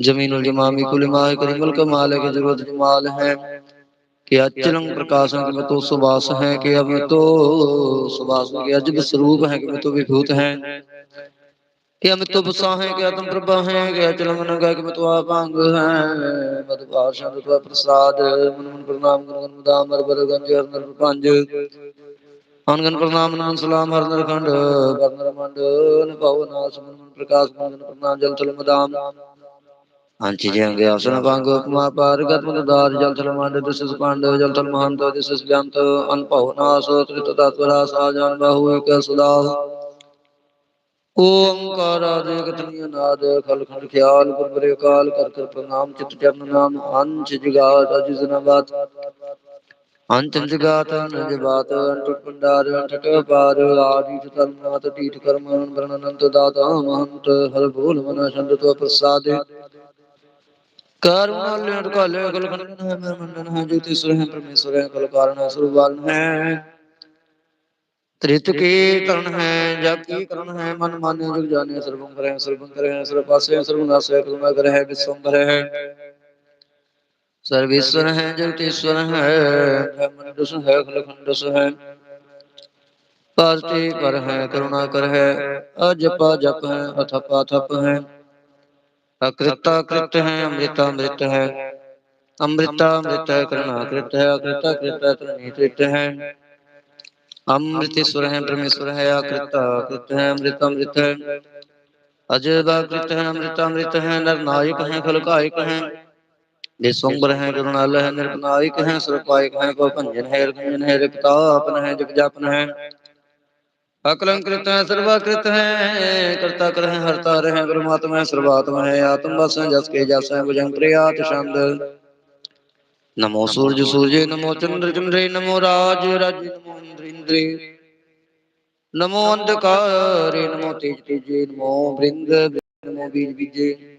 ज़मीन जमामी कुल माह करी मुल्क माल के ज़रूरत जमाल है कि अचलंग प्रकाशन के तो सुबास है कि अब तो सुबास के अजब स्वरूप है कि तो विभूत है कि हम तो बसा है कि आत्म प्रभा है कि अचल मन का कि तो आप अंग है तो प्रसाद मन मन प्रणाम गुण मुदाम हर बर गंज हर नर ਅਨਗਨ ਪ੍ਰਣਾਮ, ਨਾਮ, ਸਲਾਮ ਹਰਨ ਖੰਡ। ਵਰਨ ਮੰਡ ਨਿਭਾਉ ਨਾਸ ਮਨ ਪ੍ਰਕਾਸ਼ ਮੰਗਨ ਪ੍ਰਣਾਮ, ਜਲ ਤਲ ਮਦਾਮ। ਅੰਚ ਜੇ ਅੰਗੇ ਆਸਨ ਭੰਗ, ਉਪਮਾ ਪਾਰ ਗਤਮ ਦਾਰ ਜਲ ਤਲ ਮੰਡ ਤਿਸ ਸੁਪੰਡ ਜਲ ਤਲ ਮਹੰਤ ਤਿਸ ਸੁਗੰਤ ਅਨਭਉ ਨਾਸ, ਤ੍ਰਿਤ ਤਤਵਰਾ ਸਾਜਨ ਬਾਹੂ, ਇਕ ਸੁਲਾਹ ਓੰਕਾਰ ਆਦਿਕ ਤਨੀ ਅਨਾਦ ਖਲ ਖੰਡ ਖਿਆਲ, ਗੁਰਬਰੇ ਕਾਲ ਕਰ ਕਰ ਪ੍ਰਣਾਮ, ਚਿਤ ਚਰਨ ਨਾਮ। ਅੰਚ ਜਗਾਤ ਅਜਿਸ ਨਾ जिगात अजिज बात अंचन जगात नज बात अंटुट भंडार अंटट पार आदि धर्मनाथ तीर्थ कर्म वर्ण अनंत दाता महंत हर भूल मन छंद तो प्रसाद करुणा काले कल खंडन है मैं मंडन है ज्योतिश्वर है परमेश्वर है कल कारण है सुरबाल है त्रित के करण है जब की करण है मन माने जग जाने सर्वंकर है सर्वंकर है सर्व पासे सर्वनाश है करुणा कर है विश्वंकर है सर्वेश्वर है जगतेश्वर है, ब्रह्मंडस है खलखंडस पर है, करुणा कर है, अजपा जप है, अथपा थप है। अकृता कृत है अमृता अमृत है। अमृता अमृत है करुणा कृत है अकृता कृत तृणीकृत है। अमृतेश्वर है परमेश्वर है अकृता कृत है अमृत अमृत है। अजयकृत है अमृता अमृत है, नरनायक है, खलकायक है। विश्वम्बर है करुणाल है निर्नायक है सुरपायक है है है है है। अकलंकृत है, सर्वाकृत है, कर्ता कर है परमात्मा है, सर्वात्मा है, आत्म बस है, जस के जस है प्रियात नमो सूर्य सूर्य, नमो चंद्र चंद्रे, नमो राज राज, नमो इंद्र नमो अंधकारे, नमो तेज तेजे, नमो वृंद, नमो बीज बीजे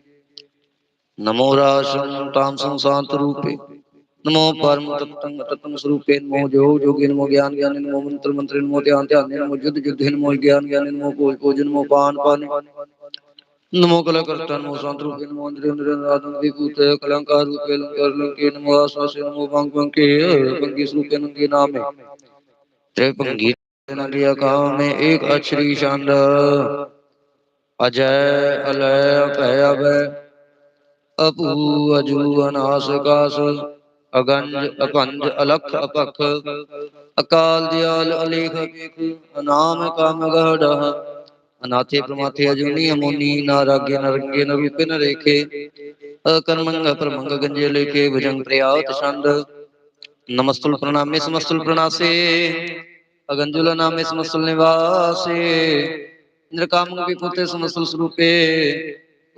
नमो राशम ताम रूपे। नमो परम तत्तम स्वरूपे नमो जो नमो ज्ञान ज्ञान नमो मंत्र मंत्र नमो ध्यान ध्यान नमो युद्ध युद्ध नमो ज्ञान ज्ञान नमो भोज भोज नमो पान पान। नमो नमो नमो इंद्र इंद्र कलंकार लंके नमो नमो रूपे नंगे नामे। में एक अक्षरी शांड अजय अलय अभय अभय। अपू अजू अनास कास अगंज अपंज अलख अपख, अकाल दयाल अलेख अनाम काम गढ़ अनाथे प्रमाथे अजूनी अमोनी, नाराग्य नरंगे न न रेखे अकर्मंग परमंग गंजे लेखे, भुजंग प्रयात छंद, नमस्तुल प्रणामे समस्तुल प्रणासे, अगंजुल नामे समस्तुल निवासे इंद्र कामंग विपुते समस्तुल स्वरूपे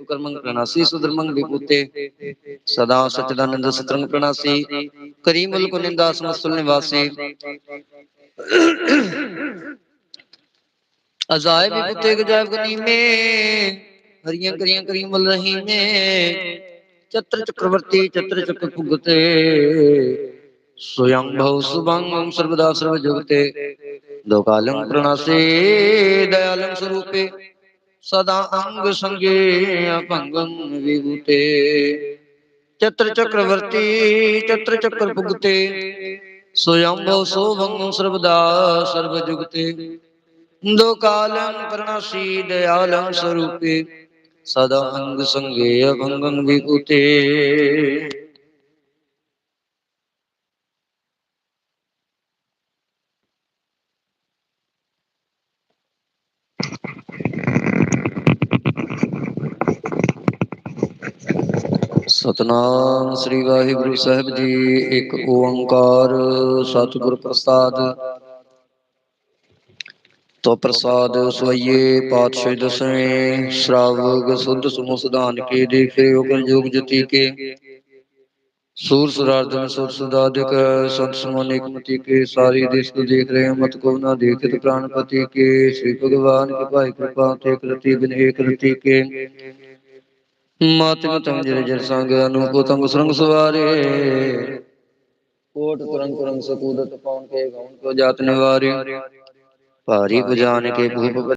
कर्मंग प्रणासी सुधर्मंग विपुते सदा सचिदानंद सत्रंग प्रणासी करीमुल को निंदा समस्तुल निवासी अजाय विपुते गजाय गनी में हरियाँ करियाँ करीमुल रही में चत्र चक्रवर्ती चत्र चक्र पुगते स्वयं भव सुभंग सर्वदा सर्व जुगते दो कालम प्रणासे दयालम स्वरूपे सदा अंग संगे अपंगम विभूते। चत्र चक्रवर्ती, चत्र चक्र भुगते। स्वयं भव सोभंग सर्वदा सर्व जुगते दो कालम प्रणासी दयालम स्वरूपे। सदा अंग संगे अभंगम विभूते। ਸਤਨਾਮ ਸ੍ਰੀ ਵਾਹਿਗੁਰੂ ਸਾਹਿਬ ਜੀ, ਇੱਕ ਓੰਕਾਰ ਸਤਿਗੁਰ ਪ੍ਰਸਾਦ। ਤੋ ਪ੍ਰਸਾਦ ਸਵਈਏ, ਪਾਤਸ਼ਾਹ ਦਸਵੇਂ ਸ਼ਰਾਵਗ ਸੁਧ ਸੁਮੋ ਸੁਧਾਨ ਕੇ, ਦੇਖੇ ਓਗਨ ਯੋਗ ਜਤੀ ਕੇ। ਸੂਰ ਸੁਰਾਰਦਨ ਸੁਰ ਸੁਦਾਦਿਕ, ਸੰਤ ਸਮਾਨਿਕ ਮਤੀ ਕੇ, ਸਾਰੀ ਦੇਸ਼ ਨੂੰ ਦੇਖ ਰਹੇ ਮਤ ਕੋ ਨਾ ਦੇਖਿਤ ਪ੍ਰਾਨਪਤੀ ਕੇ। ਸ੍ਰੀ ਭਗਵਾਨ ਕੀ ਭਾਈ ਕਿਰਪਾ, ਤੇ ਕਰਤੀ ਬਿਨ ਏਕ ਰਤੀ ਕੇ। ਮਾਤਿਮ ਤਮ ਜਿਹੜੇ ਜਰ ਸੰਗ ਅਨੂਪ ਤੰਗ ਸੁਰੰਗ ਸਵਾਰੇ। ਕੋਟ ਤੁਰੰਗ ਤੁਰੰਗ ਸਕੂਦਤ ਪਾਉਣ ਕੇ ਗਉਣ ਕੋ ਜਾਤ ਨਿਵਾਰੇ। ਭਾਰੀ ਪੁਜਾਨ ਕੇ ਭੂਪ